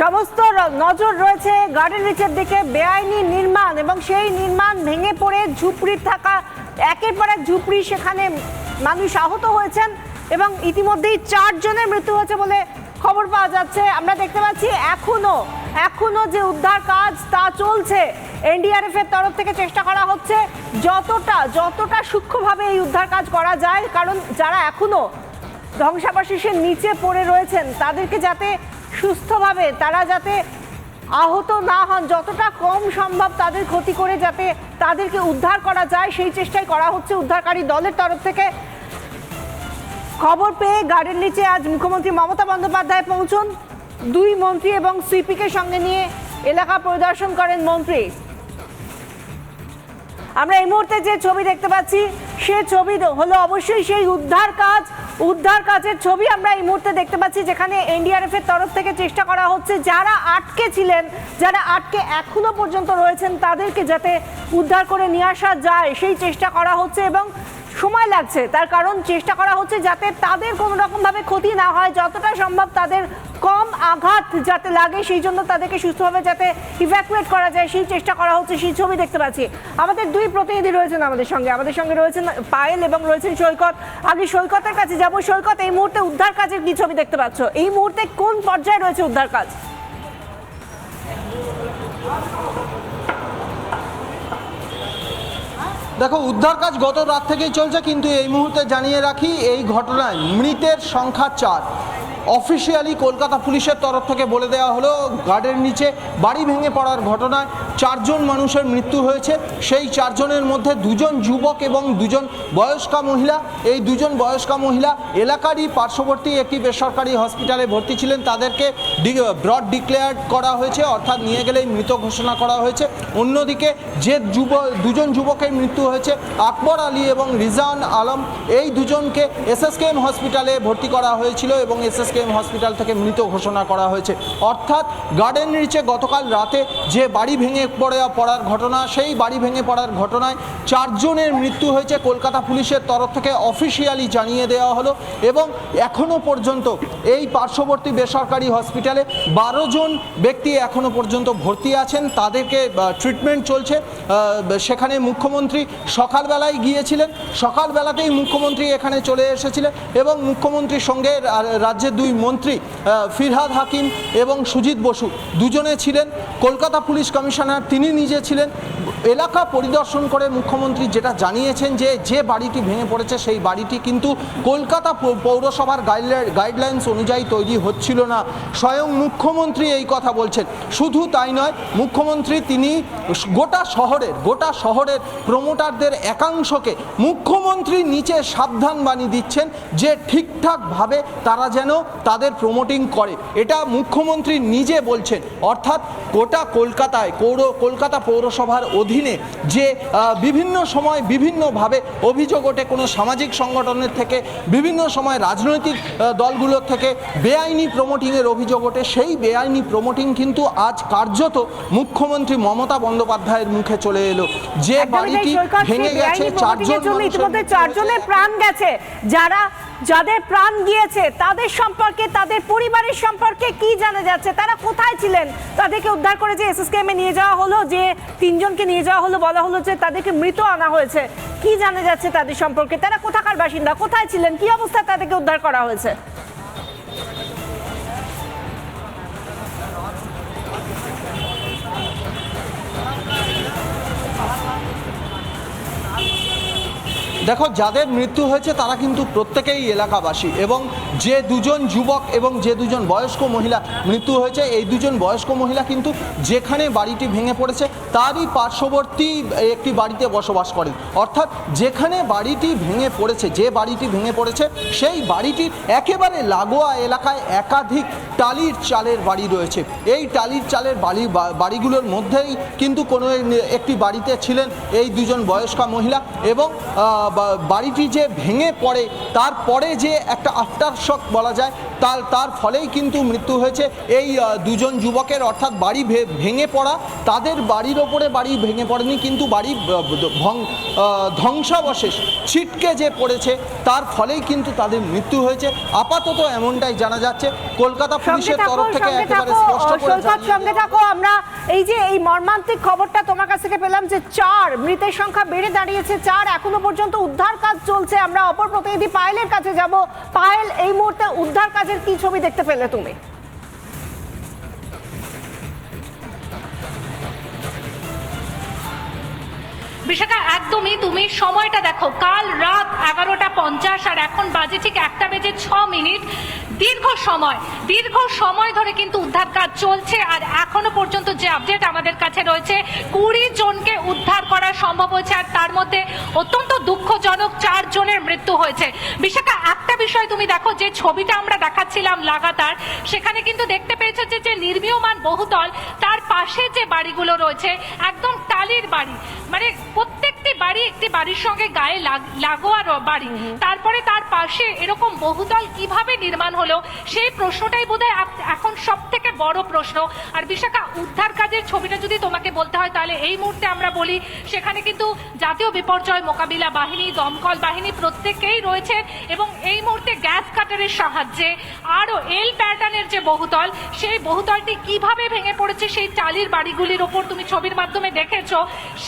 সমস্ত নজর রয়েছে গার্ডেন রিচের দিকে, বেআইনি নির্মাণ এবং সেই নির্মাণ ভেঙে পড়ে ঝুপড়ি থাকা, একের পর এক ঝুপড়ি সেখানে মানুষ আহত হয়েছেন এবং ইতিমধ্যেই চারজনের মৃত্যু হয়েছে বলে খবর পাওয়া যাচ্ছে। আমরা দেখতে পাচ্ছি এখনও এখনও যে উদ্ধার কাজ তা চলছে। এনডিআরএফ এর তরফ থেকে চেষ্টা করা হচ্ছে যতটা যতটা সূক্ষ্মভাবে এই উদ্ধার কাজ করা যায়, কারণ যারা এখনও ধ্বংসাবশেষের নিচে পড়ে রয়েছেন তাদেরকে যাতে সুস্থভাবে, তারা যাতে আহত না হন, যতটা কম সম্ভব তাদের ক্ষতি করে যাতে তাদেরকে উদ্ধার করা যায়, সেই চেষ্টাই করা হচ্ছে উদ্ধারকারী দলের তরফ থেকে। খবর পেয়ে গার্ডেন নিচে আজ মুখ্যমন্ত্রী মমতা বন্দ্যোপাধ্যায় পৌঁছন। দুই মন্ত্রী এবং সিপিকে সঙ্গে নিয়ে এলাকা পরিদর্শন করেন মন্ত্রী। আমরা এই মুহূর্তে যে ছবি দেখতে পাচ্ছি, সে ছবি হলো অবশ্যই সেই উদ্ধার কাজ উদ্ধার কাজের ছবি আমরা এই মুহূর্তে দেখতে পাচ্ছি, যেখানে এনডিআরএফ এর তরফ থেকে চেষ্টা করা হচ্ছে যারা আটকে ছিলেন, যারা আটকে এখনও পর্যন্ত রয়েছেন, তাদেরকে যাতে উদ্ধার করে নিয়ে আসা যায়। সেই চেষ্টা করা হচ্ছে এবং সময় লাগছে। তার কারণ চেষ্টা করা হচ্ছে যাতে তাদের কোনো রকমভাবে ক্ষতি না হয়, যতটা সম্ভব তাদের কম আঘাত যাতে লাগে, সেই জন্য তাদেরকে সুস্থভাবে যাতে ইভ্যাকুয়েট করা যায়, সেই চেষ্টা করা হচ্ছে, সেই ছবি দেখতে পাচ্ছি। আমাদের দুই প্রতিনিধি রয়েছেন আমাদের সঙ্গে। আমাদের সঙ্গে রয়েছেন পায়েল এবং রয়েছেন সৈকত। আগে সৈকতের কাছে যাব। সৈকত, এই মুহূর্তে উদ্ধার কাজের কি ছবি দেখতে পাচ্ছ? এই মুহূর্তে কোন পর্যায়ে রয়েছে উদ্ধার কাজ? দেখো, উদ্ধার কাজ গত রাত থেকেই চলছে, কিন্তু এই মুহূর্তে জানিয়ে রাখি, এই ঘটনায় মৃতের সংখ্যা চার। অফিসিয়ালি কলকাতা পুলিশের তরফ থেকে বলে দেওয়া হলো গার্ডের নিচে বাড়ি ভেঙে পড়ার ঘটনায় চারজন মানুষের মৃত্যু হয়েছে। সেই চারজনের মধ্যে দুজন যুবক এবং দুজন বয়স্কা মহিলা। এই দুজন বয়স্কা মহিলা এলাকারই পার্শ্ববর্তী একটি বেসরকারি হসপিটালে ভর্তি ছিলেন। তাদেরকে ব্রড ডিক্লেয়ার করা হয়েছে, অর্থাৎ নিয়ে গেলেই মৃত ঘোষণা করা হয়েছে। অন্যদিকে যে যুব, দুজন যুবকের মৃত্যু হয়েছে, আকবর আলী এবং রিজান আলম, এই দুজনকে এসএসকেএম হসপিটালে ভর্তি করা হয়েছিল এবং এসএসকেএম হসপিটাল থেকে মৃত ঘোষণা করা হয়েছে। অর্থাৎ গার্ডেন রিচে গতকাল রাতে যে বাড়ি ভেঙে পড়ে পড়ার ঘটনা, সেই বাড়ি ভেঙে পড়ার ঘটনায় চারজনের মৃত্যু হয়েছে। কলকাতা পুলিশের তরফ থেকে অফিসিয়ালি জানিয়ে দেওয়া হলো এবং এখনও পর্যন্ত এই পার্শ্ববর্তী বেসরকারি হসপিটালে বারো জন ব্যক্তি এখনও পর্যন্ত ভর্তি আছেন। তাদেরকে ট্রিটমেন্ট চলছে। সেখানে মুখ্যমন্ত্রী সকালবেলায় গিয়েছিলেন। সকালবেলাতেই মুখ্যমন্ত্রী এখানে চলে এসেছিলেন এবং মুখ্যমন্ত্রীর সঙ্গে রাজ্যের দুই মন্ত্রী ফিরহাদ হাকিম এবং সুজিত বসু দুজনে ছিলেন। কলকাতা পুলিশ কমিশনার তিনি নিজে ছিলেন। এলাকা পরিদর্শন করে মুখ্যমন্ত্রী যেটা জানিয়েছেন যে যে বাড়িটি ভেঙে পড়েছে সেই বাড়িটি কিন্তু কলকাতা পৌরসভার গাইডলাইন্স অনুযায়ী তৈরি হচ্ছিল না। স্বয়ং মুখ্যমন্ত্রী এই কথা বলছেন। শুধু তাই নয়, মুখ্যমন্ত্রী তিনি গোটা শহরের গোটা শহরের প্রমোটারদের একাংশকে মুখ্যমন্ত্রী নিচে সাবধান বাণী দিচ্ছেন যে, ঠিকঠাকভাবে তারা যেন তাদের প্রমোটিং করে। এটা মুখ্যমন্ত্রী নিজে বলছেন। অর্থাৎ গোটা কলকাতায়, পৌর কলকাতা পৌরসভার অধীনে যে বিভিন্ন সময় বিভিন্নভাবে অভিযোগ ওঠে কোনো সামাজিক সংগঠনের থেকে বিভিন্ন সময় রাজনৈতিক দলগুলোর থেকে বেআইনি প্রমোটিংয়ের অভিযোগ ওঠে। সেই বেআইনি প্রমোটিং কিন্তু আজ কার্যত মুখ্যমন্ত্রী মমতা বন্দ্যোপাধ্যায়ের মুখে চলে এলো। যে বাড়িটি ভেঙে গেছে চারজন ইতিমধ্যে চারজনের প্রাণ গেছে। যারা যাদের প্রাণ গিয়েছে তাদের সম্পর্কে তাদের পরিবারের সম্পর্কে কি জানা যাচ্ছে? তারা কোথায় ছিলেন? তাদেরকে উদ্ধার করে যে এসএসকেএম এ নিয়ে যাওয়া হলো যে তিনজনকে নিয়ে যাওয়া হলো, বলা হলো যে তাদেরকে মৃত আনা হয়েছে। কি জানা যাচ্ছে তাদের সম্পর্কে? তারা কোথাকার বাসিন্দা? কোথায় ছিলেন? কি অবস্থায় তাদেরকে উদ্ধার করা হয়েছে? দেখো, যাদের মৃত্যু হয়েছে তারা কিন্তু প্রত্যেকেই এলাকাবাসী এবং যে দুজন যুবক এবং যে দুজন বয়স্ক মহিলা মৃত্যু হয়েছে, এই দুজন বয়স্ক মহিলা কিন্তু যেখানে বাড়িটি ভেঙে পড়েছে, তারই পার্শ্ববর্তী একটি বাড়িতে বসবাস করেন। অর্থাৎ যেখানে বাড়িটি ভেঙে পড়েছে, যে বাড়িটি ভেঙে পড়েছে, সেই বাড়িটির একেবারে লাগোয়া এলাকায় একাধিক টালির চালের বাড়ি রয়েছে। এই টালির চালের বাড়ি বাড়িগুলোর মধ্যেই কিন্তু কোনো একটি বাড়িতে ছিলেন এই দুজন বয়স্কা মহিলা এবং বাড়িটি যে ভেঙে পড়ে, তারপরে যে একটা আফটার শক বলা যায় তার তার ফলেই কিন্তু মৃত্যু হয়েছে। এই দুজন যুবকের অর্থাৎ বাড়ি ভেঙে পড়া তাদের বাড়ির ওপরে বাড়ি ভেঙে পড়েনি কিন্তু বাড়ি ধ্বংসাবশেষ ছিটকে যে পড়েছে তার ফলেই কিন্তু তাদের মৃত্যু হয়েছে। আপাতত এমনটাই জানা যাচ্ছে। কলকাতা পুলিশের তরফ থেকে একেবারে স্পষ্ট করে সঙ্গে থাকো আমরা এই যে এই মর্মান্তিক খবরটা তোমার কাছ থেকে পেলাম যে চার মৃতের সংখ্যা বেড়ে দাঁড়িয়েছে চার এখনও পর্যন্ত উদ্ধার কাজ চলছে। আমরা অপর প্রতিনিধি পায়েলের কাছে যাব। পায়েল এই মুহূর্তে উদ্ধার কাজের কি ছবি দেখতে পেলে তুমি? বিশাখা, একদমই তুমি সময়টা দেখো। কাল রাত এগারোটা পঞ্চাশ আর এখন বাজে ঠিক একটা বেজে ছ মিনিট। দীর্ঘ সময় দীর্ঘ সময় ধরে কিন্তু উদ্ধার কাজ চলছে আর এখনও পর্যন্ত যে আপডেট আমাদের কাছে রয়েছে, কুড়ি জনকে উদ্ধার করা সম্ভব হয়েছে আর তার মধ্যে অত্যন্ত দুঃখজনক চারজনের মৃত্যু হয়েছে। বিশাখা একটা বিষয় তুমি দেখো যে ছবিটা আমরা দেখাচ্ছিলাম লাগাতার সেখানে কিন্তু দেখতে পেয়েছ যে যে নির্মীয়মান বহুতল তার পাশে যে বাড়িগুলো রয়েছে একদম টালির বাড়ি। মানে প্রত্যেকটি বাড়ি একটি বাড়ির সঙ্গে গায়ে লাগ- লাগোয়া বাড়ি। তারপরে তার পাশে এরকম বহুতল কীভাবে নির্মাণ হলো সেই প্রশ্নটাই বোধহয় এখন সব থেকে বড় প্রশ্ন। আর বিশাখা, উদ্ধার কাজের ছবিটা যদি তোমাকে বলতে হয়, তাহলে এই মুহূর্তে আমরা বলি, সেখানে কিন্তু জাতীয় বিপর্যয় মোকাবিলা বাহিনী, দমকল বাহিনী প্রত্যেকেই রয়েছে এবং এই মুহূর্তে গ্যাস কাটারের সাহায্যে আরও এল প্যাটার্নের যে বহুতল, সেই বহুতলটি কীভাবে ভেঙে পড়েছে, সেই টালির বাড়িগুলির ওপর তুমি ছবির মাধ্যমে দেখেছ।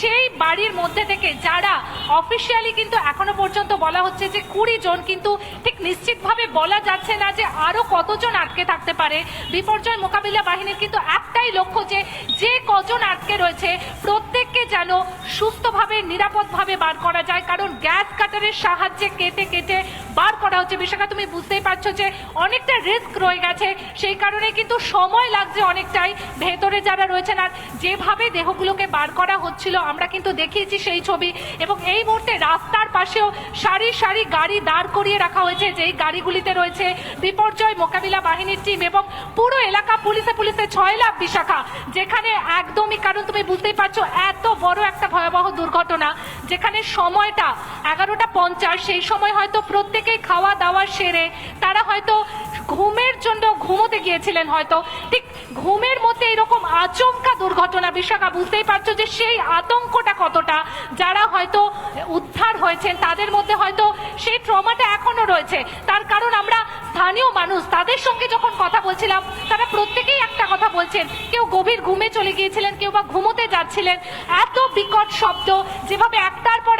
সেই বাড়ির মধ্যে থেকে যারা অফিসিয়ালি কিন্তু এখনও পর্যন্ত বলা হচ্ছে যে কুড়ি জন কিন্তু নিশ্চিতভাবে বলা যাচ্ছে না যে আরও কতজন আটকে থাকতে পারে। বিপর্যয় মোকাবিলা বাহিনীর কিন্তু একটাই লক্ষ্য যে যে কজন আটকে রয়েছে, প্রত্যেককে যেন সুস্থভাবে, নিরাপদভাবে বার করা যায়। কারণ গ্যাস কাটারের সাহায্যে কেটে কেটে বার করা হচ্ছে। বিশাখা তুমি বুঝতেই পারছ যে, অনেকটা রিস্ক রয়ে গেছে। সেই কারণে কিন্তু সময় লাগছে অনেকটাই ভেতরে যারা রয়েছেন। আর যেভাবে দেহগুলোকে বার করা হচ্ছিল, আমরা কিন্তু দেখিয়েছি সেই ছবি। এবং এই মুহূর্তে রাস্তার পাশেও সারি সারি গাড়ি দাঁড় করিয়ে রাখা হয়েছে। যেই গাড়িগুলিতে রয়েছে বিপর্যয় মোকাবিলা বাহিনীর টিম এবং পুরো এলাকা পুলিশে পুলিশে ছয় লাখ বিশাখা, যেখানে একদমই, কারণ তুমি বুঝতেই পারছ, এত বড় একটা ভয়াবহ দুর্ঘটনা, যেখানে সময়টা এগারোটা পঞ্চাশ, সেই সময় হয়তো প্রত্যেকেই খাওয়া দাওয়া সেরে, তারা হয়তো ঘুমের জন্য ঘুমোতে গিয়েছিলেন হয়তো। ঠিক ঘুমের মধ্যে এরকম আচমকা দুর্ঘটনা বিশাখা বুঝতেই পারছ যে সেই আতঙ্কটা কতটা, যারা হয়তো উদ্ধার হয়েছেন, তাদের মধ্যে হয়তো সেই ট্রমাটা এখনও রয়েছে। তার কারণ আমরা স্থানীয় মানুষ, তাদের সঙ্গে যখন কথা বলছিলাম, তারা প্রত্যেকেই একটা কথা বলছেন, কেউ গভীর ঘুমে চলে গিয়েছিলেন, কেউ বা ঘুমোতে যাচ্ছিলেন। এত বিকট শব্দ, যেভাবে একটার পর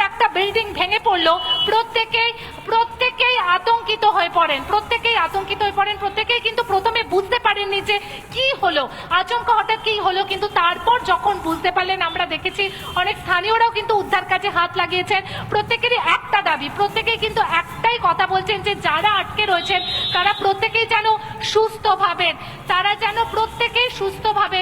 পড়ল প্রত্যেকেই প্রত্যেকেই আতঙ্কিত হয়ে পড়েন, প্রত্যেকেই আতঙ্কিত হয়ে পড়েন, প্রত্যেকেই কিন্তু প্রথমে বুঝতে পারেননি যে কি হলো, আচমকা হঠাৎ কি হলো, কিন্তু তারপর যখন বুঝতে পারলেন, আমরা দেখেছি অনেক স্থানীয়রাও কিন্তু উদ্ধার কাজে হাত লাগিয়েছেন। প্রত্যেকেরই একটা দাবি, প্রত্যেকেই কিন্তু একটাই কথা বলছেন যে যারা আটকে রয়েছেন, তারা প্রত্যেকেই যেন সুস্থ ভাবেন তারা যেন প্রত্যেকেই সুস্থভাবে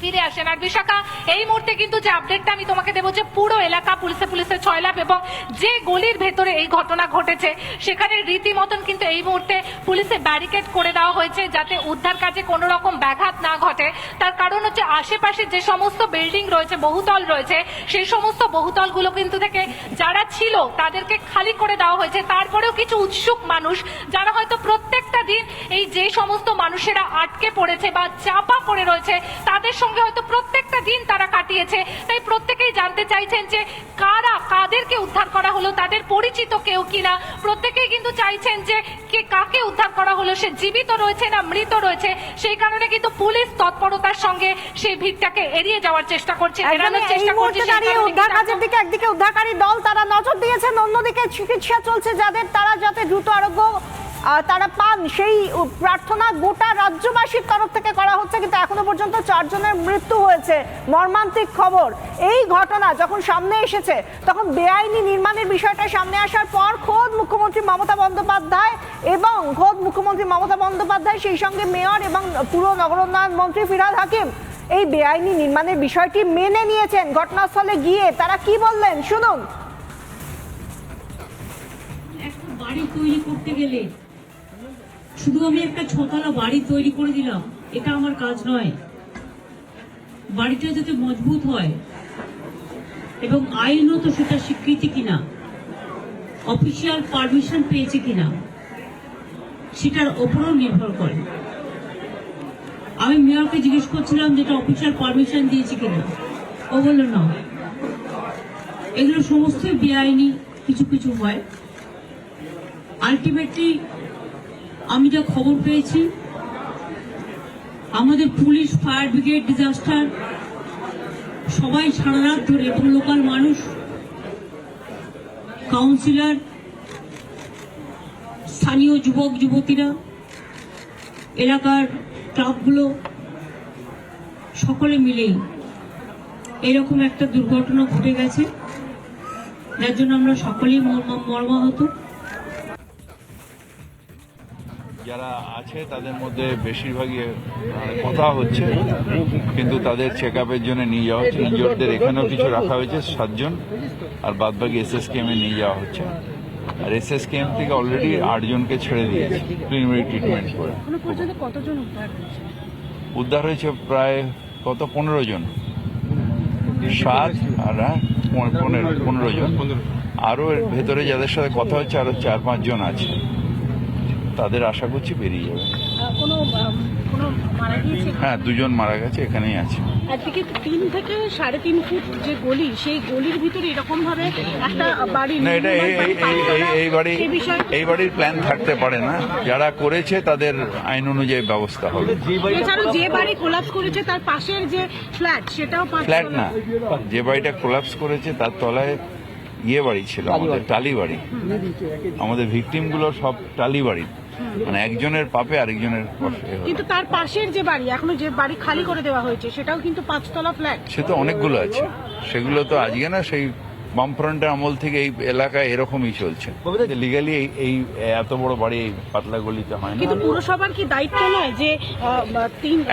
ফিরে আসেন আর বিশাখা, এই মুহূর্তে কিন্তু যে আপডেটটা আমি তোমাকে দেবো, যে পুরো এলাকা পুলিশে পুলিশে ছয় লাখ এবং যে গলির ভেতরে এই ঘটনা ঘটেছে, সেখানে রীতিমতন কিন্তু এই মুহূর্তে পুলিশে ব্যারিকেড করে দেওয়া হয়েছে যাতে উদ্ধার কাজে কোনো রকম ব্যাঘাত না ঘটে। তার কারণ হচ্ছে আশেপাশে যে সমস্ত বিল্ডিং রয়েছে, বহুতল রয়েছে, সেই সমস্ত বহুতলগুলো কিন্তু থেকে যারা ছিল, তাদেরকে খালি করে দেওয়া হয়েছে। তারপরেও কিছু উৎসুক মানুষ, যারা হয়তো প্রত্যেকটা দিন এই যে সমস্ত মানুষেরা আটকে পড়েছে বা চাপা পড়ে রয়েছে, তাদের সঙ্গে হয়তো প্রত্যেকটা দিন তারা কাটিয়েছে। তাই প্রত্যেকেই জানতে চাইছেন যে কারা কাদেরকে উদ্ধার করা হলো তাদের পরিচিত কেউ কিনা। প্রত্যেকেই কিন্তু চাইছেন যে কে কাকে উদ্ধার করা হলো সে জীবিত রয়েছে না মৃত রয়েছে? সেই কারণে কিন্তু পুলিশ তৎপরতার সঙ্গে সেই ভিড়টাকে এড়িয়ে যাওয়ার চেষ্টা করছে। উদ্ধার কাজের দিকে একদিকে উদ্ধারকারী দল তারা নজর দিয়েছেন অন্যদিকে চিকিৎসা চলছে যাদের তারা যাতে দ্রুত আরোগ্য তারা পান। সেই প্রার্থনা গোটা রাজ্যবাসীর তরফ থেকে করা হচ্ছে, কিন্তু এখনও পর্যন্ত চারজনের মৃত্যু হয়েছে। মর্মান্তিক খবর। এই ঘটনা যখন সামনে এসেছে, তখন বেআইনি নির্মাণের বিষয়টা সামনে আসার পর খোদ মুখ্যমন্ত্রী মমতা বন্দ্যোপাধ্যায় এবং খোদ মুখ্যমন্ত্রী মমতা বন্দ্যোপাধ্যায়, সেই সঙ্গে মেয়র এবং পুরো নগরোন্নয়ন মন্ত্রী ফিরহাদ হাকিম এই বেআইনি নির্মাণের বিষয়টি মেনে নিয়েছেন ঘটনাস্থলে গিয়ে। তারা কি বললেন? শুনুন। বাড়ি তৈরি করতে গেলে শুধু আমি একটা ছতলা বাড়ি তৈরি করে দিলাম, এটা আমার কাজ নয়। বাড়িটা যাতে মজবুত হয় এবং আইনত সেটা স্বীকৃতি কিনা, অফিসিয়াল পারমিশন পেয়েছে কিনা, সেটার ওপরও নির্ভর করে। আমি মেয়রকে জিজ্ঞেস করছিলাম যেটা অফিসিয়াল পারমিশন দিয়েছে কিনা। ও বলল, না। এগুলো সমস্তই বেআইনি, কিছু কিছু হয়। আলটিমেটলি আমি যা খবর পেয়েছি, আমাদের পুলিশ, ফায়ার ব্রিগেড ডিজাস্টার সবাই সারা রাত ধরে এবং লোকাল মানুষ কাউন্সিলর স্থানীয় যুবক, যুবতীরা, এলাকার ক্লাবগুলো, সকলে মিলেই এরকম একটা দুর্ঘটনা ঘটে গেছে, যার জন্য আমরা সকলেই মর্মা- মর্মাহত। যারা আছে তাদের মধ্যে বেশিরভাগই কথা হচ্ছে। কিন্তু তাদের চেক আপের জন্য নিয়ে যাওয়া হচ্ছে। ইনজোরদের এখানেও কিছু রাখা হয়েছে সাতজন। আর বাদবাকি এস এস কেমে নিয়ে যাওয়া হচ্ছে। আর এস এস কেম থেকে অলরেডি আটজনকে ছেড়ে দিয়েছে প্রিলিমিনারি ট্রিটমেন্ট করে। উদ্ধার হয়েছে? প্রায় কত? পনেরো জন সাত আর হ্যাঁ, পনেরো পনেরো জন। আরও এর ভেতরে যাদের সাথে কথা হচ্ছে আরও চার পাঁচজন আছে। তাদের আশা করছি বেরিয়ে যাবে। কোনো আম, কোনো মারা গিয়েছে? হ্যাঁ দুজন মারা গেছে এখানেই আছে। একদিকে তিন থেকে সাড়ে তিন ফুট যে গলি সেই গলির ভিতরে এরকম ভাবে একটা বাড়ি না এটা এই বাড়ি এই বাড়ির প্ল্যান থাকতে পারে না। যারা করেছে তাদের আইন অনুযায়ী ব্যবস্থা হবে। এছাড়াও যে বাড়ি কোলাপস করেছে তার পাশের যে ফ্ল্যাট সেটাও ফ্ল্যাট না। যে বাড়িটা কোলাপস করেছে তার তলায় ইয়ে বাড়ি ছিল আমাদের টালি বাড়ি। আমাদের ভিকটিমগুলো সব টালি বাড়ি। মানে একজনের পাপে আরেকজনের। কিন্তু তার পাশের যে বাড়ি এখনও যে বাড়ি খালি করে দেওয়া হয়েছে সেটাও কিন্তু পাঁচতলা ফ্ল্যাট সে তো অনেকগুলো আছে। সেগুলো তো আজকে না সেই বামফ্রন্টের আমল থেকে এই এলাকায় এরকমই চলছে। লিগালি এই এই এত বড় বাড়ি এই পাতলা গলিতে হয় না। কিন্তু পুরসভার কি দায়িত্ব নয় যে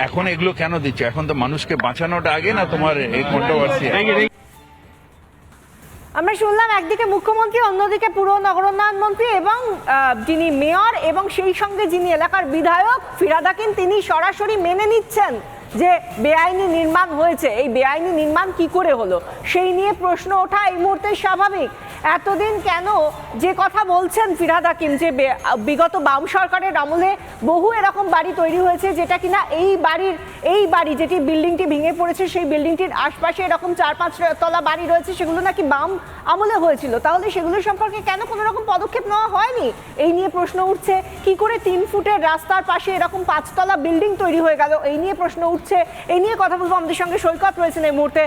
এখন এগুলো কেন দিচ্ছে? এখন তো মানুষকে বাঁচানোটা আগে না তোমার এই কন্ট্রোভার্সি আমরা শুনলাম একদিকে মুখ্যমন্ত্রী, অন্যদিকে পুর নগরোন্নয়ন মন্ত্রী এবং যিনি মেয়র এবং সেই সঙ্গে যিনি এলাকার বিধায়ক ফিরাদাকিন তিনি সরাসরি মেনে নিচ্ছেন। যে বেআইনি নির্মাণ হয়েছে, এই বেআইনি নির্মাণ কি করে হলো? সেই নিয়ে প্রশ্ন ওঠা এই মুহূর্তে স্বাভাবিক। এতদিন কেন যে কথা বলছেন ফিরাদ হাকিম, যে বিগত বাম সরকারের আমলে বহু এরকম বাড়ি তৈরি হয়েছে, যেটা কিনা এই বাড়ির, এই বাড়ি যেটি বিল্ডিংটি ভেঙে পড়েছে, সেই বিল্ডিংটির আশপাশে এরকম চার পাঁচ তলা বাড়ি রয়েছে, সেগুলো নাকি বাম আমলে হয়েছিল। তাহলে সেগুলো সম্পর্কে কেন কোনো রকম পদক্ষেপ নেওয়া হয়নি? এই নিয়ে প্রশ্ন উঠছে, কি করে তিন ফুটের রাস্তার পাশে এরকম পাঁচতলা বিল্ডিং তৈরি হয়ে গেল? এই নিয়ে প্রশ্ন উঠছে। এই নিয়ে কথা বলব আমাদের সঙ্গে সৈকত রয়েছেন এই মুহূর্তে।